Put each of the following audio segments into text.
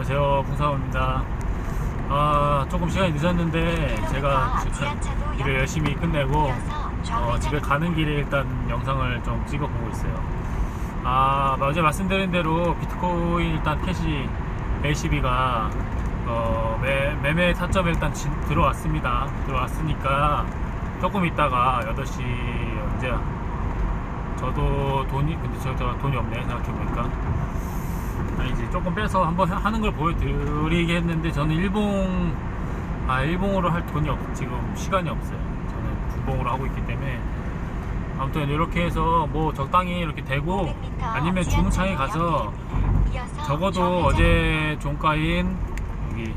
안녕하세요. 풍사원입니다. 아 조금 시간이 늦었는데 제가 일을 열심히 끝내고 어, 집에 가는 길에 일단 영상을 좀 찍어 보고 있어요. 아 어제 말씀드린 대로 비트코인 일단 캐시 LCB가 어, 매, 매매 타점에 일단 진- 들어왔습니다. 들어왔으니까 조금 있다가 8시 언제야? 저도 돈이 근데 저, 저 돈이 없네 생각해보니까 이제 조금 빼서 한번 하- 하는 걸 보여드리게 했는데 저는 일봉 아 일봉으로 할 돈이 없 지금 시간이 없어요 저는 중봉으로 하고 있기 때문에 아무튼 이렇게 해서 뭐 적당히 이렇게 되고 아니면 주문창에 가서 적어도 어제 종가인 여기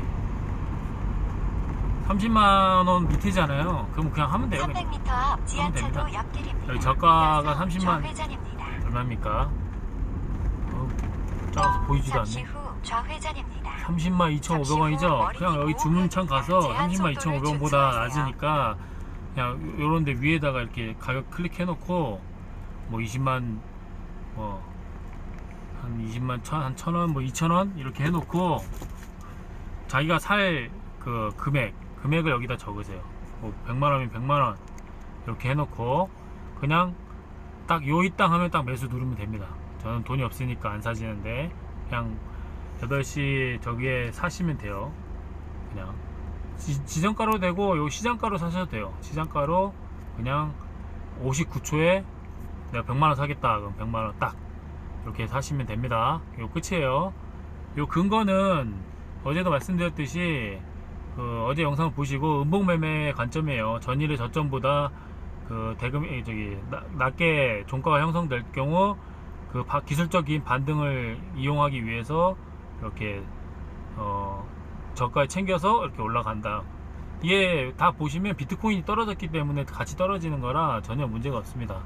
30만원 밑이잖아요 그럼 그냥 하면 돼요 그냥. 300m 앞 됩니다. 여기 저가가 이어서 30만. 좌회전입니다. 얼마입니까? 어, 작아서 보이지도 않네 후 좌회전입니다. 30만 2,500원이죠? 그냥 여기 주문창 가서 30만 2,500원보다 낮으니까 그냥 요런 데 위에다가 이렇게 가격 클릭해놓고 뭐 20만 뭐 한 20만 천, 한 천원 뭐 2천원 이렇게 해놓고 자기가 살 그 금액 금액을 여기다 적으세요 뭐 100만원이면 100만원 이렇게 해놓고 그냥 딱 요이 땅 하면 딱 매수 누르면 됩니다 저는 돈이 없으니까 안 사지는데 그냥 8시 저기에 사시면 돼요. 그냥 지, 정가로 되고 요 시장가로 사셔도 돼요. 시장가로 그냥 59초에 내가 100만원 사겠다. 그럼 100만원 딱 이렇게 사시면 됩니다. 요 끝이에요. 요 근거는 어제도 말씀드렸듯이 그 어제 영상 보시고 음봉매매 관점이에요. 전일의 저점보다 그 대금 에, 저기 나- 낮게 종가가 형성될 경우 그 바- 기술적인 반등을 이용하기 위해서 이렇게 어 저가에 챙겨서 이렇게 올라간다. 이게 다 보시면 비트코인이 떨어졌기 때문에 같이 떨어지는 거라 전혀 문제가 없습니다.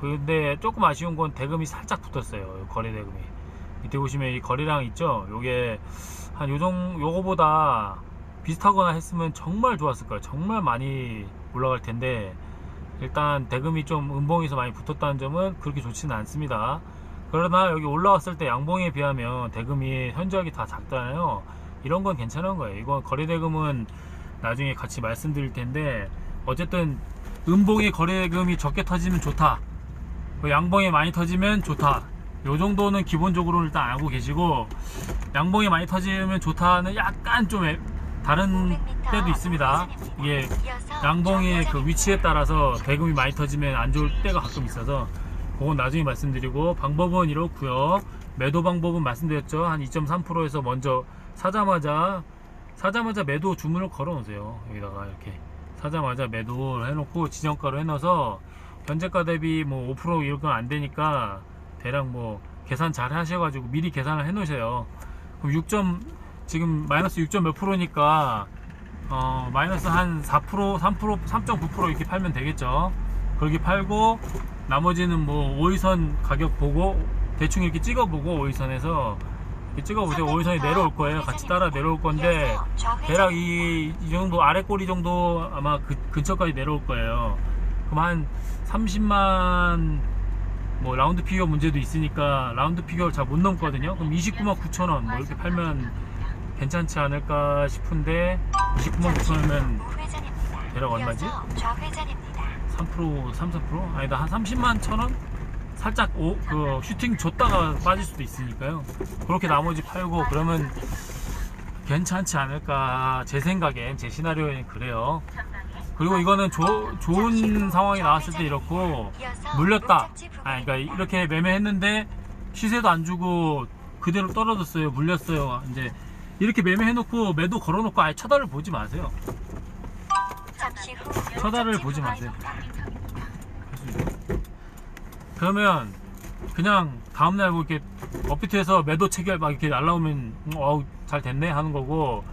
근데 조금 아쉬운 건 대금이 살짝 붙었어요. 거래 대금이. 밑에 보시면 이 거래량 있죠? 요게 한 요정 요거보다 비슷하거나 했으면 정말 좋았을 거예요. 정말 많이 올라갈 텐데 일단 대금이 좀 음봉에서 많이 붙었다는 점은 그렇게 좋지는 않습니다. 그러나 여기 올라왔을 때 양봉에 비하면 대금이 현저하게 다 작잖아요. 이런 건 괜찮은 거예요. 이건 거래 대금은 나중에 같이 말씀드릴 텐데 어쨌든 음봉의 거래 대금이 적게 터지면 좋다. 그 양봉이 많이 터지면 좋다. 요 정도는 기본적으로 일단 알고 계시고 양봉이 많이 터지면 좋다는 약간 좀 애- 다른 500m 때도 있습니다. 이게 양봉의 그 위치에 따라서 대금이 많이 터지면 안 좋을 때가 가끔 있어서 그건 나중에 말씀드리고 방법은 이렇고요 매도 방법은 말씀드렸죠 한 2.3%에서 먼저 사자마자 사자마자 매도 주문을 걸어 놓으세요 여기다가 이렇게 사자마자 매도를 해놓고 지정가로 해놔서 현재가 대비 뭐 5% 이런 건 안 되니까 대략 뭐 계산 잘 하셔가지고 미리 계산을 해 놓으세요 그럼 6. 지금 마이너스 6. 몇 프로니까 어, 마이너스 한 4%, 3%, 3.9% 이렇게 팔면 되겠죠. 그렇게 팔고, 나머지는 뭐, 5위선 가격 보고, 대충 이렇게 찍어보고, 5위선에서, 이렇게 찍어보세요. 5위선이 내려올 거예요. 같이 따라 내려올 건데, 대략 이, 이 정도, 아래 꼬리 정도 아마 그, 근처까지 내려올 거예요. 그럼 한 30만, 뭐, 라운드 피겨 문제도 있으니까, 라운드 피겨를 잘 못 넘거든요. 그럼 29만 9천원, 뭐, 이렇게 팔면 괜찮지 않을까 싶은데, 29만 9천원이면 대략 얼마지? 좌회전입니다. 3% 3, 4% 아니다 한 30만 천원? 살짝 오, 그 슈팅 줬다가 빠질 수도 있으니까요. 그렇게 나머지 팔고 그러면 괜찮지 않을까 제 생각엔 제 시나리오엔 그래요. 그리고 이거는 조, 좋은 상황이 나왔을 때 이렇고 물렸다. 아 그러니까 이렇게 매매했는데 시세도 안 주고 그대로 떨어졌어요 물렸어요. 이제 이렇게 매매해놓고 매도 걸어놓고 아예 쳐다를 보지 마세요 쳐다를 보지 마세요. 그러면 그냥 다음날 뭐 이렇게 업비트에서 매도 체결 막 이렇게 날라오면 음, 어우 잘 됐네 하는 거고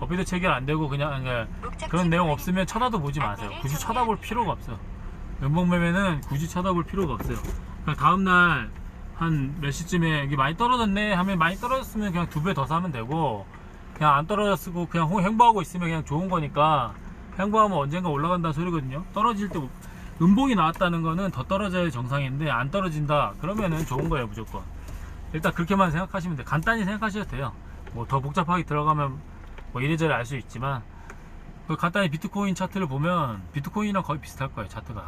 업비트 체결 안 되고 그냥 그냥 목적지 그런 내용. 없으면 쳐다도 보지 마세요. 굳이 쳐다볼 필요가 없어요. 연봉매매는 굳이 쳐다볼 필요가 없어요. 그냥 다음날 한 몇 시쯤에 이게 많이 떨어졌네 하면 많이 떨어졌으면 그냥 두 배 더 사면 되고 그냥 안 떨어졌고 그냥 호- 횡보하고 있으면 그냥 좋은 거니까 횡보하면 언젠가 올라간다는 소리거든요. 떨어질 때 음봉이 나왔다는 거는 더 떨어져야 정상인데 안 떨어진다 그러면은 좋은 거예요 무조건. 일단 그렇게만 생각하시면 돼요. 간단히 생각하셔도 돼요. 뭐 더 복잡하게 들어가면 뭐 이래저래 알 수 있지만 그 간단히 비트코인 차트를 보면 비트코인이랑 거의 비슷할 거예요 차트가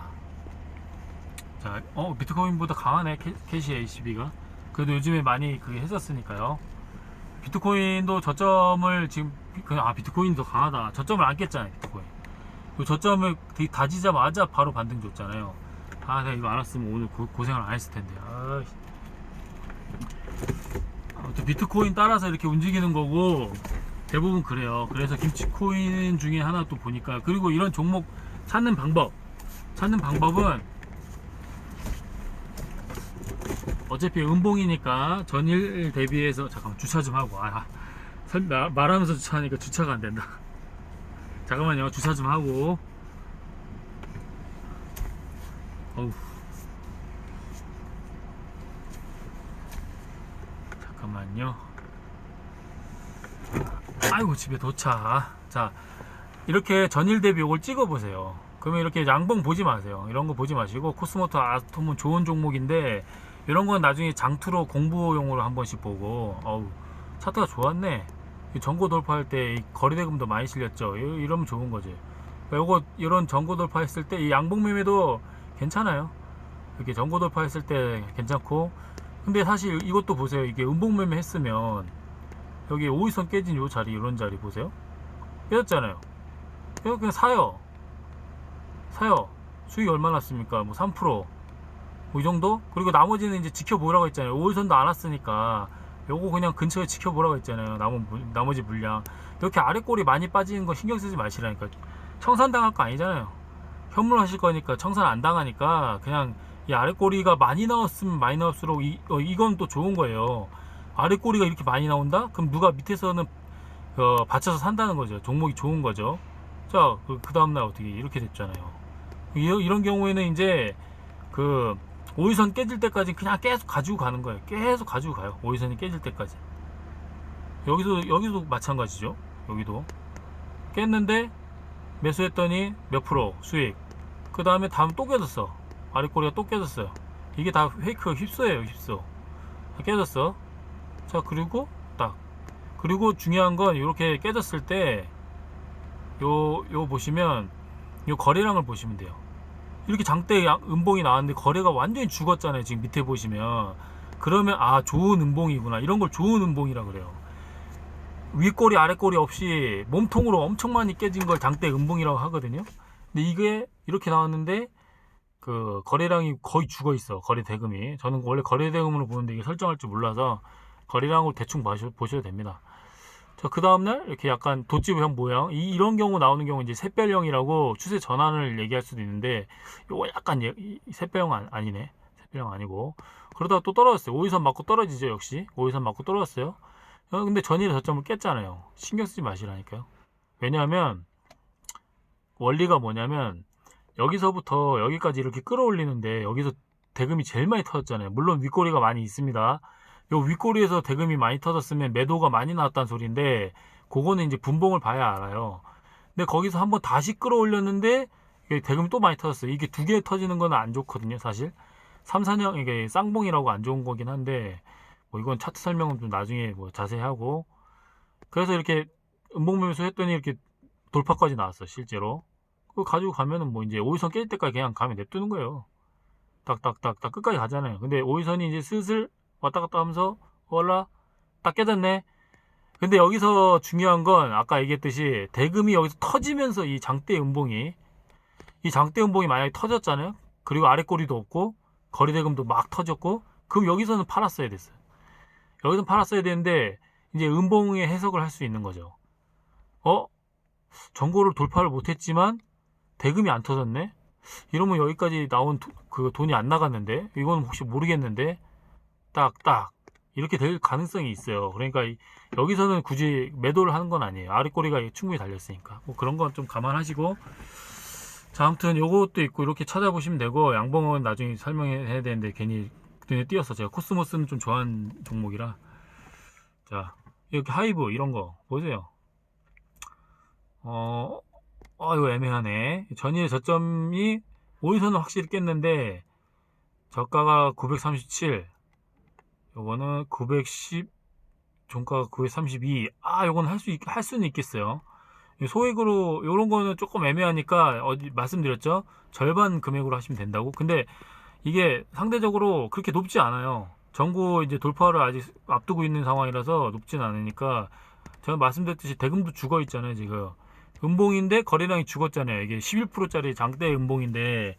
자, 어 비트코인보다 강하네 캐- 캐시 ACB가 그래도 요즘에 많이 그게 했었으니까요 비트코인도 저점을 지금 비- 그냥 아 비트코인이 더 강하다. 저점을 안 깼잖아요 비트코인. 그 저점을 다지자마자 바로 반등 줬잖아요. 아 내가 이거 알았으면 오늘 고, 고생을 안 했을 텐데. 아 아무튼 비트코인 따라서 이렇게 움직이는 거고 대부분 그래요. 그래서 김치코인 중에 하나 또 보니까 그리고 이런 종목 찾는 방법. 찾는 방법은 어차피 음봉이니까 전일 대비해서 잠깐만 주차 좀 하고. 아, 설- 마- 말하면서 주차하니까 주차가 안 된다. 잠깐만요. 주차 좀 하고. 어우. 잠깐만요. 아이고 집에 도착. 자 이렇게 전일 대비 이걸 찍어 보세요. 그러면 이렇게 양봉 보지 마세요. 이런 거 보지 마시고 코스모토 아토문 좋은 종목인데 이런 건 나중에 장투로 공부용으로 한 번씩 보고 어우 차트가 좋았네. 이 전고 돌파할 때이 거래대금도 많이 실렸죠. 이- 이러면 좋은 거지. 요거 이런 전고 돌파했을 때 이 양봉 매매도 괜찮아요. 이렇게 전고 돌파했을 때 괜찮고. 근데 사실 이것도 보세요. 이게 음봉 매매 했으면 여기 5일선 깨진 요 자리 이런 자리 보세요. 깨졌잖아요. 그냥 사요. 사요. 수익이 얼마 났습니까? 뭐 3%, 뭐이 정도? 그리고 나머지는 이제 지켜보라고 했잖아요 5일선도 안 왔으니까 요거 그냥 근처에 지켜보라고 했잖아요 나머, 나머지 물량 이렇게 아래 꼬리 많이 빠지는 거 신경 쓰지 마시라니까 청산 당할 거 아니잖아요 현물하실 거니까 청산 안 당하니까 그냥 이 아래 꼬리가 많이 나왔으면 많이 나올수록 이, 어, 이건 또 좋은 거예요 아래 꼬리가 이렇게 많이 나온다? 그럼 누가 밑에서는 어, 받쳐서 산다는 거죠. 종목이 좋은 거죠. 자, 그, 그 다음날 어떻게 이렇게 됐잖아요. 이런, 이런 경우에는 이제 그 5위선 깨질 때까지 그냥 계속 가지고 가는 거예요. 계속 가지고 가요. 5위선이 깨질 때까지. 여기도, 여기도 마찬가지죠. 여기도. 깼는데 매수했더니 몇 프로 수익. 그 다음에 다음 또 깨졌어. 아래 꼬리가 또 깨졌어요. 이게 다 페이크 휩소예요, 휩소. 깨졌어. 자 그리고 딱 그리고 중요한 건 이렇게 깨졌을 때 요 요 보시면 요 거래량을 보시면 돼요 이렇게 장대 양- 음봉이 나왔는데 거래가 완전히 죽었잖아요 지금 밑에 보시면. 그러면 아 좋은 음봉이구나. 이런 걸 좋은 음봉이라 그래요. 윗꼬리 아랫꼬리 없이 몸통으로 엄청 많이 깨진 걸 장대 음봉이라고 하거든요. 근데 이게 이렇게 나왔는데 그 거래량이 거의 죽어 있어 거래 대금이. 저는 원래 거래 대금으로 보는데 이게 설정할 줄 몰라서 거래량으로 대충 보셔, 보셔도 됩니다. 자, 그 다음날 이렇게 약간 돗집형 모양 이, 이런 경우 나오는 경우 이제 샛별형이라고 추세 전환을 얘기할 수도 있는데 요거 약간 예, 샛별형 아, 아니네 샛별형 아니고 그러다가 또 떨어졌어요. 5위선 맞고 떨어지죠 역시 5위선 맞고 떨어졌어요. 어, 근데 전일에 저점을 깼잖아요. 신경 쓰지 마시라니까요. 왜냐하면 원리가 뭐냐면 여기서부터 여기까지 이렇게 끌어올리는데 여기서 대금이 제일 많이 터졌잖아요. 물론 윗꼬리가 많이 있습니다. 요 윗꼬리에서 대금이 많이 터졌으면 매도가 많이 나왔다는 소리인데 그거는 이제 분봉을 봐야 알아요. 근데 거기서 한번 다시 끌어올렸는데 대금이 또 많이 터졌어요. 이게 두 개 터지는 건 안 좋거든요, 사실. 3, 4년 이게 쌍봉이라고 안 좋은 거긴 한데 뭐 이건 차트 설명은 좀 나중에 뭐 자세히 하고 그래서 이렇게 음봉매매소 했더니 이렇게 돌파까지 나왔어, 실제로. 그거 가지고 가면은 뭐 이제 5위선 깰 때까지 그냥 가면 냅두는 거예요. 딱딱딱딱 끝까지 가잖아요. 근데 5위선이 이제 슬슬 왔다 갔다 하면서 월라 딱 깨졌네. 근데 여기서 중요한 건 아까 얘기했듯이 대금이 여기서 터지면서 이 장대 음봉이 이 장대 음봉이 만약에 터졌잖아요. 그리고 아래 꼬리도 없고 거리 대금도 막 터졌고 그럼 여기서는 팔았어야 됐어요. 여기서 팔았어야 되는데 이제 음봉의 해석을 할 수 있는 거죠. 어? 전고를 돌파를 못했지만 대금이 안 터졌네. 이러면 여기까지 나온 도- 그 돈이 안 나갔는데 이건 혹시 모르겠는데 딱딱 이렇게 될 가능성이 있어요. 그러니까 이- 여기서는 굳이 매도를 하는 건 아니에요. 아랫꼬리가 충분히 달렸으니까. 뭐 그런 건 좀 감안하시고. 자, 아무튼 요것도 있고 이렇게 찾아보시면 되고 양봉은 나중에 설명해야 되는데 괜히 눈에 띄어서 제가 코스모스는 좀 좋아하는 종목이라. 자, 이렇게 하이브 이런 거 보세요. 어, 어 이거 애매하네. 전일 저점이 5위선은 확실히 깼는데 저가가 937 요거는 910 종가가 932. 아, 요건 할 수, 있- 할 수는 있겠어요. 이 소액으로, 요런 거는 조금 애매하니까, 어디, 말씀드렸죠? 절반 금액으로 하시면 된다고. 근데 이게 상대적으로 그렇게 높지 않아요. 전고 이제 돌파를 아직 앞두고 있는 상황이라서 높진 않으니까, 제가 말씀드렸듯이 대금도 죽어 있잖아요, 지금. 음봉인데 거래량이 죽었잖아요. 이게 11%짜리 장대 음봉인데,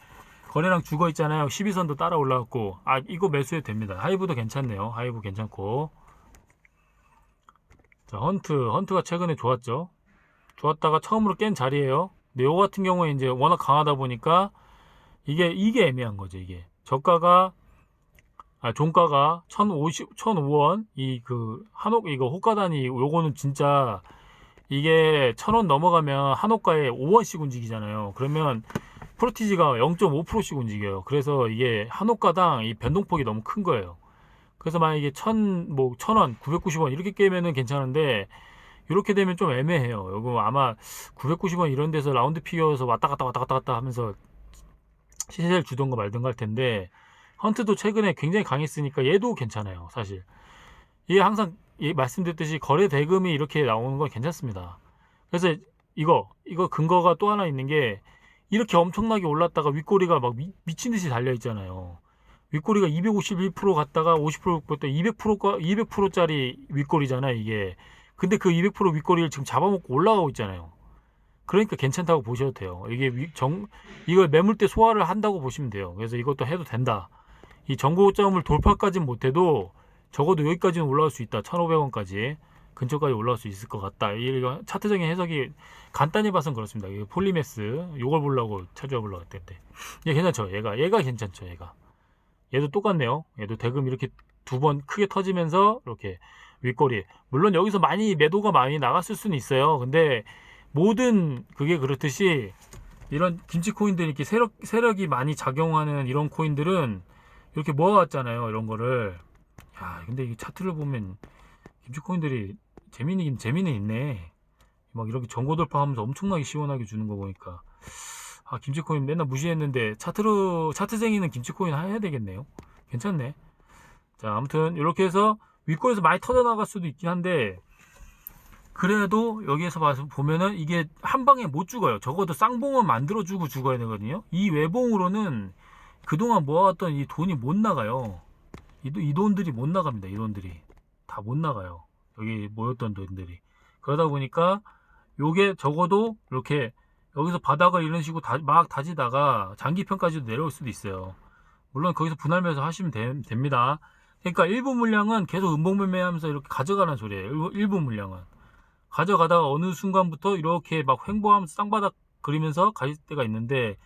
거래량 죽어 있잖아요. 12선도 따라 올라갔고, 아, 이거 매수해도 됩니다. 하이브도 괜찮네요. 하이브 괜찮고. 자, 헌트. 헌트가 최근에 좋았죠. 좋았다가 처음으로 깬 자리예요. 요거 같은 경우에 이제 워낙 강하다 보니까 이게 이게 애매한 거죠, 이게. 저가가 아, 종가가 1,050 1,005원 이 그 한옥 이거 호가단이 요거는 진짜 이게 1,000원 넘어가면 한옥가에 5원씩 움직이잖아요. 그러면 프로티지가 0.5%씩 움직여요. 그래서 이게 한옥가당 이 변동폭이 너무 큰 거예요. 그래서 만약에 1000, 뭐, 1000원, 990원 이렇게 깨면은 괜찮은데, 이렇게 되면 좀 애매해요. 이거 아마 990원 이런 데서 라운드 피겨서 왔다 갔다 왔다 갔다 갔다 하면서 시세를 주던가 말던가 할 텐데, 헌트도 최근에 굉장히 강했으니까 얘도 괜찮아요, 사실. 이게 항상 이 말씀드렸듯이 거래 대금이 이렇게 나오는 건 괜찮습니다. 그래서 이거, 이거 근거가 또 하나 있는 게, 이렇게 엄청나게 올랐다가 윗꼬리가 막 미, 친 듯이 달려 있잖아요. 윗꼬리가 251% 갔다가 50% 갔다 200%가 200%짜리 윗꼬리잖아요, 이게. 근데 그 200% 윗꼬리를 지금 잡아먹고 올라가고 있잖아요. 그러니까 괜찮다고 보셔도 돼요. 이게 위- 정 이걸 매물대 소화를 한다고 보시면 돼요. 그래서 이것도 해도 된다. 이 정고점을 돌파까지는 못해도 적어도 여기까지는 올라올 수 있다. 1,500원까지 근처까지 올라올 수 있을 것 같다. 이거 차트적인 해석이 간단히 봐선 그렇습니다. 이게 폴리메스 요걸 보려고 찾아와 보려고 했는데 얘 괜찮죠? 얘가 얘가 괜찮죠? 얘가 얘도 똑같네요. 얘도 대금 이렇게 두 번 크게 터지면서 이렇게 윗꼬리 물론 여기서 많이 매도가 많이 나갔을 수는 있어요. 근데 모든 그게 그렇듯이 이런 김치 코인들이 이렇게 세력 세력이 많이 작용하는 이런 코인들은 이렇게 모아왔잖아요. 이런 거를 야 근데 이 차트를 보면 김치 코인들이 재미는 재미는 있네. 막 이렇게 전고 돌파하면서 엄청나게 시원하게 주는 거 보니까 아 김치코인 맨날 무시했는데 차트로 차트쟁이는 김치코인 해야 되겠네요. 괜찮네. 자 아무튼 이렇게 해서 윗골에서 많이 터져 나갈 수도 있긴 한데 그래도 여기에서 봐서 보면은 이게 한 방에 못 죽어요. 적어도 쌍봉은 만들어 주고 죽어야 되거든요. 이 외봉으로는 그동안 모아왔던 이 돈이 못 나가요. 이, 돈- 이 돈들이 못 나갑니다. 이 돈들이 다 못 나가요. 여기 모였던 돈들이 그러다 보니까 요게 적어도 이렇게 여기서 바닥을 이런 식으로 다- 막 다지다가 장기편까지도 내려올 수도 있어요. 물론 거기서 분할매수 하시면 되- 됩니다. 그러니까 일부 물량은 계속 음봉매매하면서 이렇게 가져가는 소리예요. 일부, 일부 물량은 가져가다가 어느 순간부터 이렇게 막 횡보하면서 쌍바닥 그리면서 갈 때가 있는데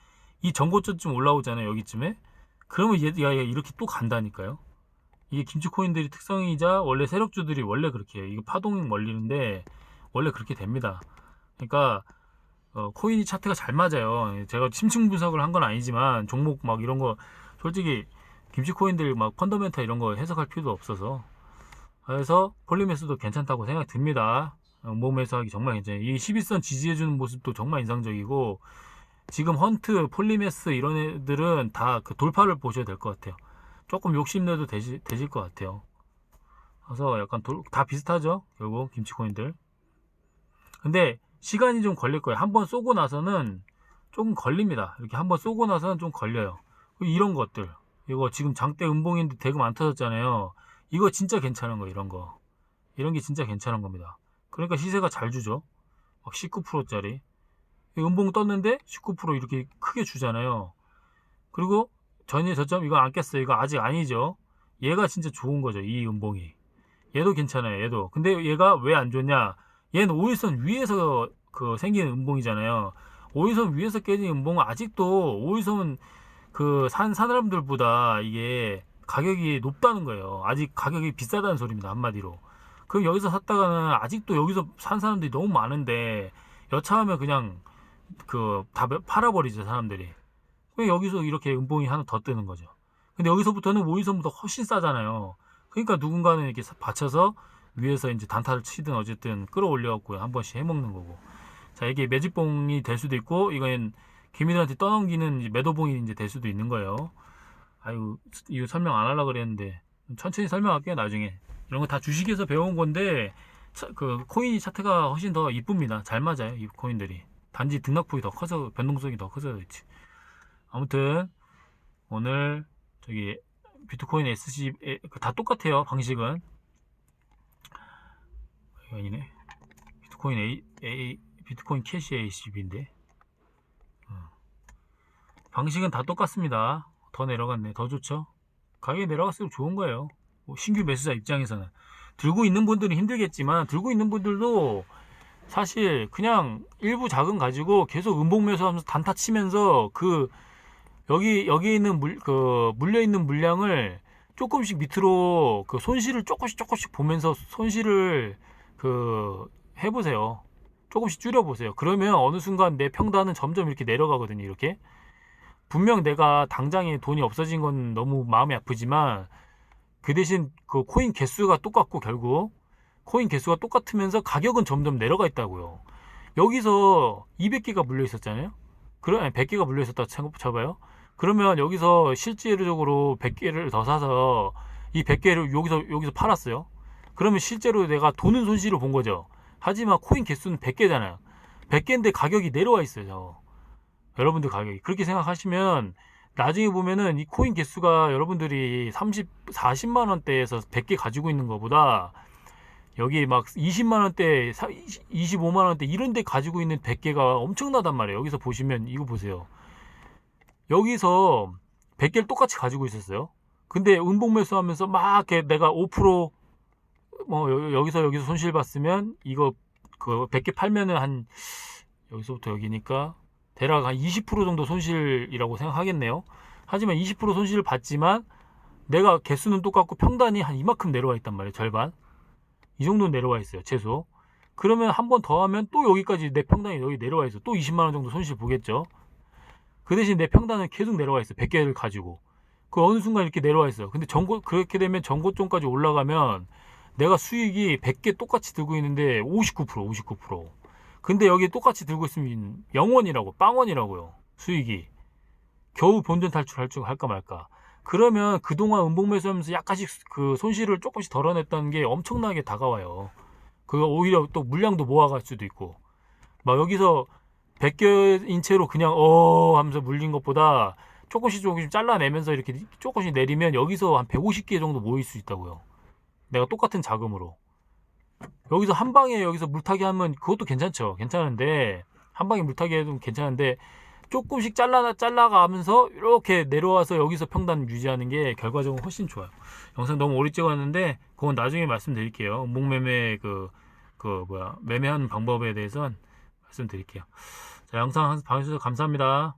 이 전고점쯤 올라오잖아요. 여기쯤에 그러면 얘, 야, 얘 이렇게 또 간다니까요. 이게 김치 코인들이 특성이자 원래 세력주들이 원래 그렇게 해요. 이게 파동이 멀리는데 원래 그렇게 됩니다. 그러니까 어, 코인이 차트가 잘 맞아요. 제가 심층 분석을 한 건 아니지만 종목 막 이런 거 솔직히 김치 코인들 막 펀더멘탈 이런 거 해석할 필요도 없어서 그래서 폴리메스도 괜찮다고 생각이 듭니다. 몸매수하기 정말 괜찮아요. 이 11선 지지해주는 모습도 정말 인상적이고 지금 헌트, 폴리메스 이런 애들은 다 그 돌파를 보셔야 될 것 같아요. 조금 욕심내도 되시, 되실 것 같아요. 그래서 약간 돌- 다 비슷하죠. 결국 김치 코인들. 근데 시간이 좀 걸릴 거예요. 한번 쏘고 나서는 조금 걸립니다. 이렇게 한번 쏘고 나서는 좀 걸려요. 이런 것들. 이거 지금 장대 음봉인데 대금 안 터졌잖아요. 이거 진짜 괜찮은 거 이런 거. 이런 게 진짜 괜찮은 겁니다. 그러니까 시세가 잘 주죠. 막 19%짜리. 음봉 떴는데 19% 이렇게 크게 주잖아요. 그리고 전일 저점 이거 안 깼어요. 이거 아직 아니죠. 얘가 진짜 좋은 거죠. 이 음봉이. 얘도 괜찮아요. 얘도. 근데 얘가 왜 안 좋냐? 얘는 5일선 위에서 그 생기는 음봉이잖아요. 5일선 위에서 깨진 음봉은 아직도 5일선 그산 사람들보다 이게 가격이 높다는 거예요. 아직 가격이 비싸다는 소리입니다. 한마디로. 그럼 여기서 샀다가는 아직도 여기서 산 사람들이 너무 많은데 여차하면 그냥 그 다 팔아버리죠 사람들이. 여기서 이렇게 음봉이 하나 더 뜨는 거죠. 근데 여기서부터는 5일선보다 훨씬 싸잖아요. 그러니까 누군가는 이렇게 받쳐서 위에서 이제 단타를 치든 어쨌든 끌어올려갖고 한 번씩 해먹는 거고. 자, 이게 매집봉이 될 수도 있고, 이건 개미들한테 떠넘기는 이제 매도봉이 이제 될 수도 있는 거예요. 아유, 이거 설명 안 하려고 그랬는데, 천천히 설명할게요, 나중에. 이런 거 다 주식에서 배운 건데 차- 그 코인 차트가 훨씬 더 이쁩니다. 잘 맞아요. 이 코인들이. 단지 등락폭이 더 커서 변동성이 더 커서 그렇지. 아무튼 오늘 저기 비트코인 SC 에, 그다 똑같아요. 방식은 아니네. 비트코인 A, A 비트코인 캐시 ACB인데 방식은 다 똑같습니다. 더 내려갔네. 더 좋죠? 가격이 내려갈수록 좋은 거예요. 뭐 신규 매수자 입장에서는. 들고 있는 분들은 힘들겠지만, 들고 있는 분들도 사실 그냥 일부 자금 가지고 계속 음봉 매수하면서 단타 치면서 그, 여기, 여기 있는 물, 그, 물려 있는 물량을 조금씩 밑으로 그 손실을 조금씩 조금씩 보면서 손실을 그, 해보세요. 조금씩 줄여보세요. 그러면 어느 순간 내 평단은 점점 이렇게 내려가거든요. 이렇게. 분명 내가 당장에 돈이 없어진 건 너무 마음이 아프지만 그 대신 그 코인 개수가 똑같고 결국 코인 개수가 똑같으면서 가격은 점점 내려가 있다고요. 여기서 200개가 물려 있었잖아요. 그럼 아니, 100개가 물려 있었다 쳐봐요. 그러면 여기서 실질적으로 100개를 더 사서 이 100개를 여기서 여기서 팔았어요. 그러면 실제로 내가 돈은 손실을 본 거죠. 하지만 코인 개수는 100개잖아요. 100개인데 가격이 내려와 있어요. 여러분들 가격이 그렇게 생각하시면 나중에 보면은 이 코인 개수가 여러분들이 30, 40만 원대에서 100개 가지고 있는 것보다 여기 막 20만 원대, 25만 원대 이런 데 가지고 있는 100개가 엄청나단 말이에요. 여기서 보시면 이거 보세요. 여기서 100개를 똑같이 가지고 있었어요. 근데 음봉 매수하면서 막 이렇게 내가 5%뭐 여기서 여기서 손실 봤으면 이거 그 100개 팔면은 한 여기서부터 여기니까 대략 한 20% 정도 손실이라고 생각하겠네요. 하지만 20% 손실을 봤지만 내가 개수는 똑같고 평단이 한 이만큼 내려와 있단 말이에요. 절반. 이 정도 내려와 있어요. 최소. 그러면 한 번 더 하면 또 여기까지 내 평단이 여기 내려와 있어. 또 20만 원 정도 손실 보겠죠. 그 대신 내 평단은 계속 내려와 있어. 100개를 가지고. 그 어느 순간 이렇게 내려와 있어요. 근데 전고 그렇게 되면 전고점까지 올라가면 내가 수익이 100개 똑같이 들고 있는데 59% 59%. 근데 여기 똑같이 들고 있으면 0원이라고 빵원이라고요 수익이 겨우 본전 탈출할 줄 할까 말까 그러면 그동안 음봉 매수하면서 약간씩 그 손실을 조금씩 덜어냈다는 게 엄청나게 다가와요 그거 오히려 또 물량도 모아갈 수도 있고 막 여기서 100개인 채로 그냥 어 하면서 물린 것보다 조금씩 조금씩 잘라내면서 이렇게 조금씩 내리면 여기서 한 150개 정도 모일 수 있다고요 내가 똑같은 자금으로 여기서 한 방에 여기서 물타기 하면 그것도 괜찮죠. 괜찮은데 한 방에 물타기 해도 괜찮은데 조금씩 잘라 잘라가면서 이렇게 내려와서 여기서 평단 유지하는 게 결과적으로 훨씬 좋아요. 영상 너무 오래 찍었는데 그건 나중에 말씀드릴게요. 목매매 그, 그 뭐야 매매하는 방법에 대해서는 말씀드릴게요. 자 영상 봐주셔서 감사합니다.